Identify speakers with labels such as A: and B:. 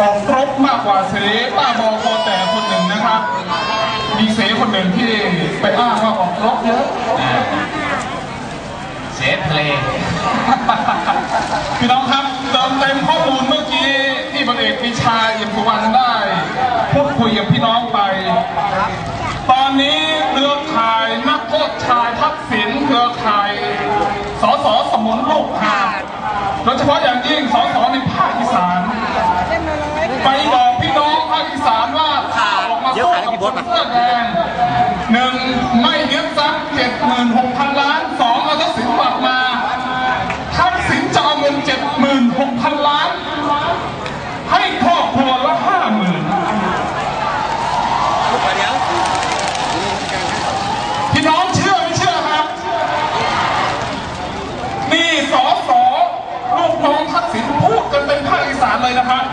A: ออกรบมากกว่าเสป้าบอกคอแต่คนหนึ่งนะครับ มีเสคนหนึ่งที่ไปอ้างว่าออกรบเยอะ
B: เสเพลง
A: พี่น้องครับเติมเต็มข้อมูลเมื่อกี้ที่พลเอกปิชาเอี่ยมสุวรรณได้พูดคุยกับพี่น้องไป ตอนนี้เครือข่ายนักโทษชายทักษิณเครือข่ายสสสมุนลูกหาบโดยเฉพาะอย่างยิ่งสสในภาคอีสาน ไปบอกพี่น้องภาคอีสานว่าถ้าออกมาสู้กับคนเสื้อแดงหนึ่งไม่ยึดทรัพย์เจ็ดหมื่นหกพันล้านสองเอาทรัพย์สินกลับมาทักษิณจะเอาเงินเจ็ดหมื่นหกพันล้าน ให้ครอบครัวละห้าหมื่นพี่น้องเชื่อไม่เชื่อครับนี่สอสอลูกน้องทักษิณพูดกันเป็นภาคอีสานเลยนะครับ